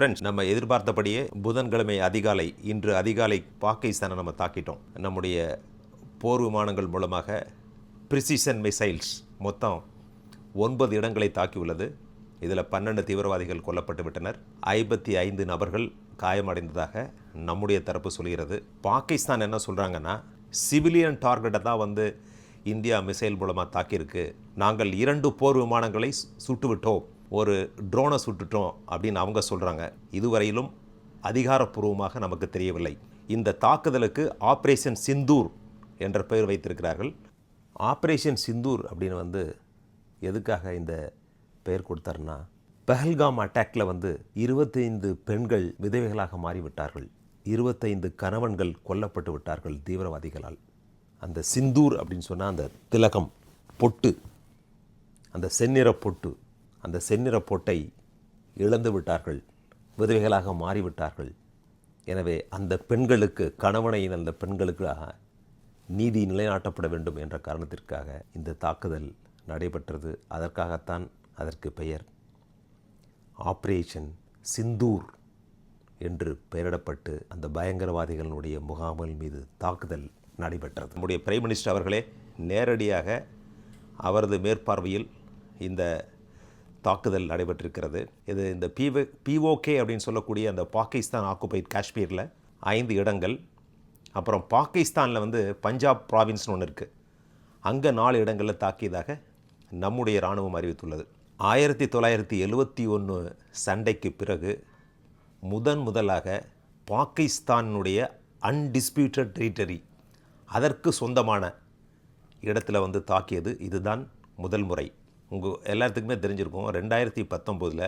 Friends நம்ம எதிர்பார்த்தபடியே புதன்கிழமை அதிகாலை இன்று அதிகாலை பாகிஸ்தானை நம்ம தாக்கிட்டோம். நம்முடைய போர் விமானங்கள் மூலமாக ப்ரிசிஷன் மிசைல்ஸ் மொத்தம் ஒன்பது இடங்களை தாக்கியுள்ளது. இதில் பன்னெண்டு தீவிரவாதிகள் கொல்லப்பட்டு விட்டனர். ஐம்பத்தி ஐந்து நபர்கள் காயமடைந்ததாக நம்முடைய தரப்பு சொல்கிறது. பாகிஸ்தான் என்ன சொல்கிறாங்கன்னா சிவிலியன் டார்கெட்டை தான் வந்து இந்தியா மிசைல் மூலமாக தாக்கியிருக்கு. நாங்கள் இரண்டு போர் விமானங்களை சுட்டுவிட்டோம். ஒரு ட்ரோனை சுட்டுட்டோம் அப்படின்னு அவங்க சொல்கிறாங்க இதுவரையிலும் அதிகாரப்பூர்வமாக நமக்கு தெரியவில்லை. இந்த தாக்குதலுக்கு ஆப்ரேஷன் சிந்தூர் என்ற பெயர் வைத்திருக்கிறார்கள். ஆப்ரேஷன் சிந்தூர் அப்படின்னு வந்து எதுக்காக இந்த பெயர் கொடுத்தாருன்னா பெஹல்காம் அட்டாக்ல வந்து இருபத்தைந்து பெண்கள் விதவைகளாக மாறிவிட்டார்கள். இருபத்தைந்து கணவன்கள் கொல்லப்பட்டு விட்டார்கள் தீவிரவாதிகளால். அந்த சிந்தூர் அப்படின்னு சொன்னால் அந்த திலகம் பொட்டு அந்த செந்நிற பொட்டு அந்த செந்நிற பொட்டை இழந்து விட்டார்கள் விதவைகளாக மாறிவிட்டார்கள். எனவே அந்த பெண்களுக்கு கணவனை அந்த பெண்களுக்காக நீதி நிலைநாட்டப்பட வேண்டும் என்ற காரணத்திற்காக இந்த தாக்குதல் நடைபெற்றது. அதற்காகத்தான் அதற்கு பெயர். ஆப்ரேஷன் சிந்தூர் என்று பெயரிடப்பட்டு அந்த பயங்கரவாதிகளுடைய முகாம்கள் மீது தாக்குதல் நடைபெற்றது. நம்முடைய பிரைம் மினிஸ்டர் அவர்களே நேரடியாக அவரது மேற்பார்வையில் இந்த தாக்குதல் நடைபெற்றிருக்கிறது. இது இந்த பிவ பிஓகே அப்படின்னு சொல்லக்கூடிய அந்த பாகிஸ்தான் ஆக்குபைட் காஷ்மீரில் ஐந்து இடங்கள். அப்புறம் பாகிஸ்தானில் வந்து பஞ்சாப் ப்ராவின்ஸ்னு ஒன்று இருக்குது அங்கே நாலு இடங்களில் தாக்கியதாக நம்முடைய இராணுவம் அறிவித்துள்ளது. ஆயிரத்தி தொள்ளாயிரத்தி எழுவத்தி ஒன்று சண்டைக்கு பிறகு முதன் முதலாக பாகிஸ்தானுடைய அன்டிஸ்பியூட்டட் டெரிட்டரி அதற்கு சொந்தமான இடத்துல வந்து தாக்கியது. இதுதான் முதல் முறை. உங்கள் எல்லாத்துக்குமே தெரிஞ்சிருக்கும். ரெண்டாயிரத்தி பத்தொம்போதில்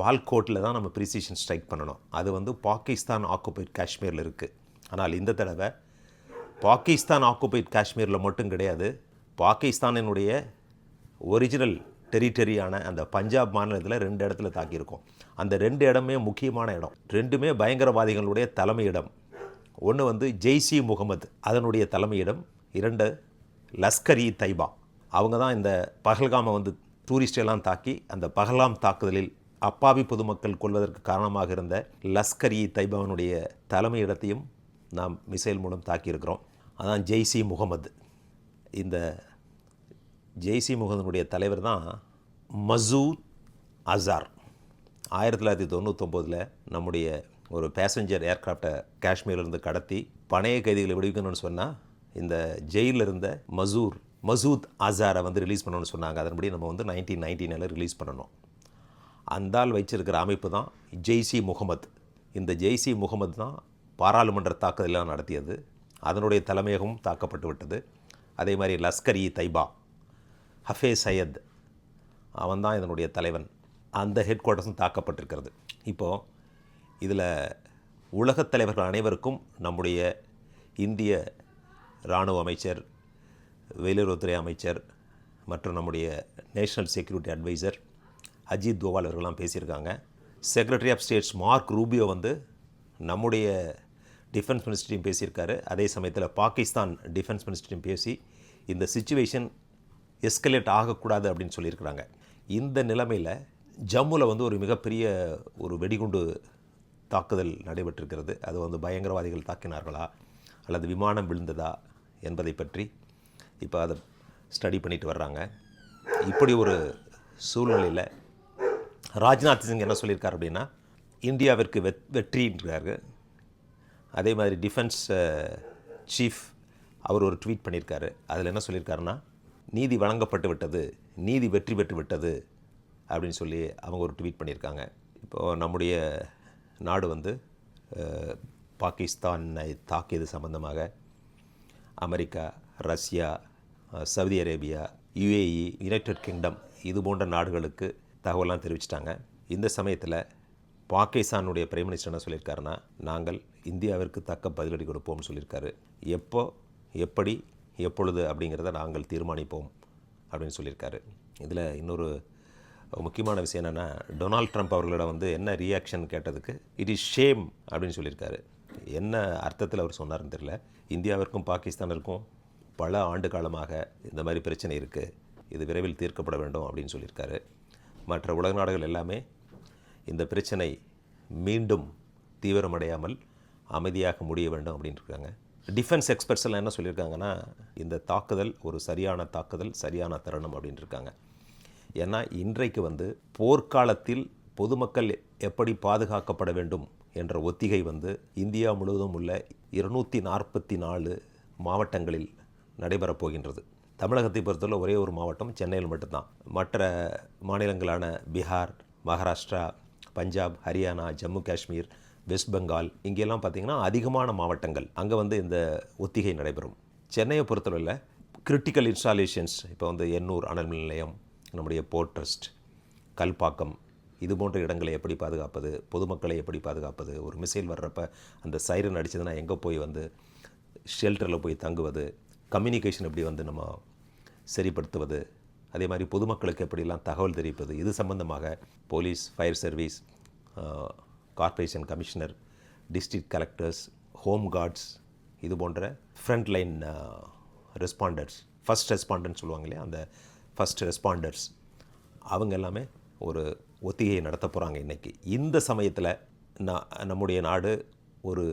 பால்கோட்டில் தான் நம்ம ப்ரிசிஷன் ஸ்ட்ரைக் பண்ணணும். அது வந்து பாகிஸ்தான் ஆக்குபைட் காஷ்மீரில் இருக்குது ஆனால் இந்த தடவை பாகிஸ்தான் ஆக்குபைட் காஷ்மீரில் மட்டும் கிடையாது. பாகிஸ்தானினுடைய ஒரிஜினல் டெரிட்டரியான அந்த பஞ்சாப் மாநிலத்தில் ரெண்டு இடத்துல தாக்கியிருக்கோம். அந்த ரெண்டு இடமே முக்கியமான இடம். ரெண்டுமே பயங்கரவாதிகளுடைய தலைமையிடம் ஒன்று வந்து ஜெய்சி முகமது அதனுடைய தலைமையிடம் இரண்டு லஸ்கர் இ தைபா. அவங்க தான் இந்த பகல்காமை வந்து டூரிஸ்டெல்லாம் தாக்கி அந்த பகலாம் தாக்குதலில் அப்பாவி பொதுமக்கள் கொள்வதற்கு காரணமாக இருந்த லஸ்கர் இ தைபாவினுடைய தலைமையிடத்தையும் நாம் மிசைல் மூலம் தாக்கியிருக்கிறோம். அதான் ஜெய்சி முகமது. இந்த ஜெய்சி முகமதுனுடைய தலைவர் தான் மசூத் அசார். ஆயிரத்தி தொள்ளாயிரத்தி தொண்ணூத்தொம்போதில் நம்முடைய ஒரு பேசஞ்சர் ஏர்க்ராஃப்டை காஷ்மீர்லேருந்து கடத்தி பணைய கைதிகளை விடுவிக்கணும்னு சொன்னால் இந்த ஜெயிலில் இருந்த மசூர் மசூத் அசாரை வந்து ரிலீஸ் பண்ணணும்னு சொன்னாங்க. அதன்படி நம்ம வந்து நைன்டீன் நைன்டீனில் ரிலீஸ் பண்ணணும். அந்த ஆள் வச்சிருக்கிற அமைப்பு தான் ஜெய்சி முகமது. இந்த ஜெய்சி முகமது தான் பாராளுமன்ற தாக்குதலாம் நடத்தியது. அதனுடைய தலைமையகமும் தாக்கப்பட்டு விட்டது. அதே மாதிரி லஸ்கர் இ தைபா ஹஃபே சையத் அவன் தான் இதனுடைய தலைவன். அந்த ஹெட் குவார்ட்டர்ஸும் தாக்கப்பட்டிருக்கிறது. இப்போது இதில் உலகத் தலைவர்கள் அனைவருக்கும் நம்முடைய இந்திய இராணுவ அமைச்சர் வெளியுறவுத்துறை அமைச்சர் மற்றும் நம்முடைய national security advisor Ajit Doval அவர்கள்லாம் பேசியிருக்காங்க. Secretary of states Mark Rubio வந்து நம்முடைய டிஃபென்ஸ் மினிஸ்டரியும் பேசியிருக்காரு. அதே சமயத்தில் பாகிஸ்தான் டிஃபென்ஸ் மினிஸ்டரியும் பேசி இந்த சுச்சுவேஷன் எஸ்கலேட் ஆகக்கூடாது அப்படின்னு சொல்லியிருக்கிறாங்க. இந்த நிலைமையில் ஜம்முவில் வந்து ஒரு மிகப்பெரிய ஒரு வெடிகுண்டு தாக்குதல் நடைபெற்றிருக்கிறது. அது வந்து பயங்கரவாதிகள் தாக்கினார்களா? அல்லது விமானம் விழுந்ததா? என்பதை பற்றி இப்போ அதை ஸ்டடி பண்ணிட்டு வர்றாங்க. இப்படி ஒரு சூழ்நிலையில் ராஜ்நாத் சிங் என்ன சொல்லியிருக்கார் அப்படின்னா இந்தியாவிற்கு வெத் வெற்றின்றாரு அதே மாதிரி டிஃபென்ஸ் சீஃப் அவர் ஒரு ட்வீட் பண்ணியிருக்காரு. அதில் என்ன சொல்லியிருக்காருன்னா நீதி வழங்கப்பட்டு விட்டது நீதி வெற்றி பெற்று விட்டது அப்படின்னு சொல்லி அவங்க ஒரு ட்வீட் பண்ணியிருக்காங்க. இப்போது நம்முடைய நாடு வந்து பாகிஸ்தானை தாக்கியது சம்பந்தமாக America Russia Saudi Arabia UAE United Kingdom இது போன்ற நாடுகளுக்கு தகவலாம் தெரிவிச்சிட்டாங்க. இந்த சமயத்தில் பாகிஸ்தானுடைய பிரைம் மினிஸ்டர் என்ன சொல்லியிருக்காருன்னா நாங்கள் இந்தியாவிற்கு தக்க பதிலடி கொடுப்போம்னு சொல்லியிருக்காரு. எப்போ எப்படி எப்பொழுது அப்படிங்கிறத நாங்கள் தீர்மானிப்போம் அப்படின்னு சொல்லியிருக்காரு. இதில் இன்னொரு முக்கியமான விஷயம் என்னென்னா டொனால்ட் ட்ரம்ப் அவர்களிடம் வந்து என்ன ரியாக்ஷன் கேட்டதுக்கு இட் இஸ் ஷேம் அப்படின்னு சொல்லியிருக்காரு. என்ன அர்த்தத்தில் அவர் சொன்னார்னு தெரியல. இந்தியாவிற்கும் பாகிஸ்தானிற்கும் பல ஆண்டு காலமாக இந்த மாதிரி பிரச்சனை இருக்குது இது விரைவில் தீர்க்கப்பட வேண்டும் அப்படின்னு சொல்லியிருக்காரு. மற்ற உலக நாடுகள் எல்லாமே இந்த பிரச்சனை மீண்டும் தீவிரமடையாமல் அமைதியாக முடிய வேண்டும் அப்படின்னு இருக்காங்க. டிஃபென்ஸ் எக்ஸ்பர்ட்ஸ் எல்லாம் என்ன சொல்லியிருக்காங்கன்னா இந்த தாக்குதல் ஒரு சரியான தாக்குதல் சரியான தருணம் அப்படின்னு இருக்காங்க. ஏன்னா இன்றைக்கு வந்து போர்க்காலத்தில் பொதுமக்கள் எப்படி பாதுகாக்கப்பட வேண்டும் என்ற ஒத்திகை வந்து இந்தியா முழுவதும் உள்ள இருநூற்றி நாற்பத்தி நாலு மாவட்டங்களில் நடைபெறப் போகின்றது தமிழகத்தை பொறுத்தவரை ஒரே ஒரு மாவட்டம் சென்னையில் மட்டும்தான். மற்ற மாநிலங்களான பீகார் மகாராஷ்டிரா பஞ்சாப் ஹரியானா ஜம்மு காஷ்மீர் வெஸ்ட் பெங்கால் இங்கெல்லாம் பார்த்திங்கன்னா அதிகமான மாவட்டங்கள். அங்கே வந்து இந்த ஒத்திகை நடைபெறும். சென்னையை பொறுத்தவரையில் கிரிட்டிக்கல் இன்ஸ்டாலேஷன்ஸ் இப்போ வந்து எண்ணூர் அனல் மின் நிலையம் நம்முடைய போர்ட் ட்ரஸ்ட் கல்பாக்கம் இது போன்ற இடங்களை எப்படி பாதுகாப்பது பொதுமக்களை எப்படி பாதுகாப்பது ஒரு மிசைல் வர்றப்ப அந்த சைரன் அடித்ததுன்னா எங்கே போய் வந்து ஷெல்டரில் போய் தங்குவது கம்யூனிகேஷன் எப்படி வந்து நம்ம சரிப்படுத்துவது? அதே மாதிரி பொதுமக்களுக்கு எப்படிலாம் தகவல் தெரிவிப்பது? இது சம்பந்தமாக police fire service corporation commissioner district collectors home guards இது போன்ற front line responders first respondents சொல்லுவாங்க இல்லையா? அந்த ஃபஸ்ட் ரெஸ்பாண்டர்ஸ் அவங்க எல்லாமே ஒரு ஒத்திகையை நடத்த போகிறாங்க இன்றைக்கி இந்த சமயத்தில் நான் நம்முடைய நாடு ஒரு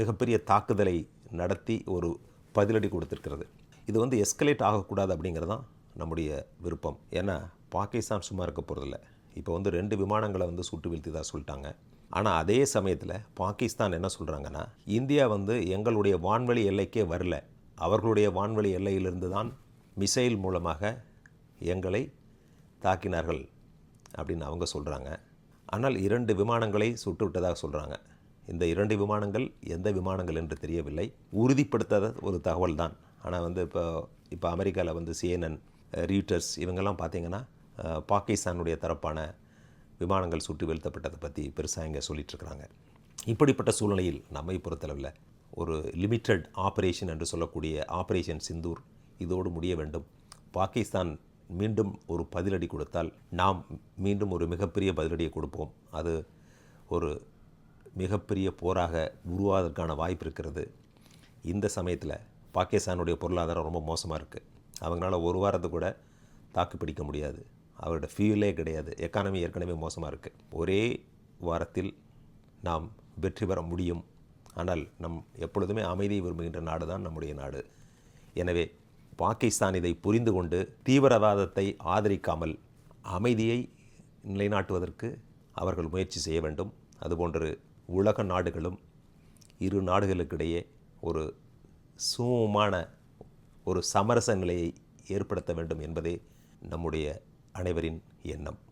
மிகப்பெரிய தாக்குதலை நடத்தி ஒரு பதிலடி கொடுத்துருக்கிறது. இது வந்து எஸ்கலேட் ஆகக்கூடாது அப்படிங்கிறது தான் நம்முடைய விருப்பம். ஏன்னா பாகிஸ்தான் சும்மா இருக்க போகிறதில்ல இப்போ வந்து ரெண்டு விமானங்களை வந்து சுட்டு வீழ்த்திதான் சொல்லிட்டாங்க. ஆனால் அதே சமயத்தில் பாகிஸ்தான் என்ன சொல்கிறாங்கன்னா இந்தியா வந்து எங்களுடைய வான்வெளி எல்லைக்கே வரல. அவர்களுடைய வான்வெளி எல்லையிலிருந்து தான் மிசைல் மூலமாக எங்களை தாக்கினார்கள் அப்படின்னு அவங்க சொல்கிறாங்க ஆனால் இரண்டு விமானங்களை சுட்டு விட்டதாக சொல்கிறாங்க இந்த இரண்டு விமானங்கள் எந்த விமானங்கள் என்று தெரியவில்லை. உறுதிப்படுத்தாத ஒரு தகவல் தான் ஆனால் வந்து இப்போ இப்போ அமெரிக்காவில் வந்து சிஎன்என் ரீட்டர்ஸ் இவங்கெல்லாம் பார்த்தீங்கன்னா பாகிஸ்தானுடைய தரப்பான விமானங்கள் சுட்டு வீழ்த்தப்பட்டதை பற்றி பெருசாக இங்கே சொல்லிகிட்ருக்குறாங்க இப்படிப்பட்ட சூழ்நிலையில் நம்மை பொறுத்தளவில் ஒரு லிமிட்டட் ஆபரேஷன் என்று சொல்லக்கூடிய ஆப்ரேஷன் சிந்தூர் இதோடு முடிய வேண்டும். பாகிஸ்தான் மீண்டும் ஒரு பதிலடி கொடுத்தால் நாம் மீண்டும் ஒரு மிகப்பெரிய பதிலடியை கொடுப்போம். அது ஒரு மிகப்பெரிய போராக உருவாவதற்கான வாய்ப்பு இருக்கிறது. இந்த சமயத்தில் பாகிஸ்தானுடைய பொருளாதாரம் ரொம்ப மோசமாக இருக்குது அவங்களால ஒரு வாரத்தை கூட தாக்கு பிடிக்க முடியாது. அவரோட ஃபியூலே கிடையாது. எக்கானமி ஏற்கனவே மோசமாக இருக்குது ஒரே வாரத்தில் நாம் வெற்றி பெற முடியும். ஆனால் நம் எப்பொழுதுமே அமைதியை விரும்புகின்ற நாடு தான் நம்முடைய நாடு. எனவே பாகிஸ்தான் இதை புரிந்து கொண்டு தீவிரவாதத்தை ஆதரிக்காமல் அமைதியை நிலைநாட்டுவதற்கு அவர்கள் முயற்சி செய்ய வேண்டும். அதுபோன்று உலக நாடுகளும் இரு நாடுகளுக்கிடையே ஒரு சுமமான ஒரு சமரச நிலையை ஏற்படுத்த வேண்டும் என்பதே நம்முடைய அனைவரின் எண்ணம்.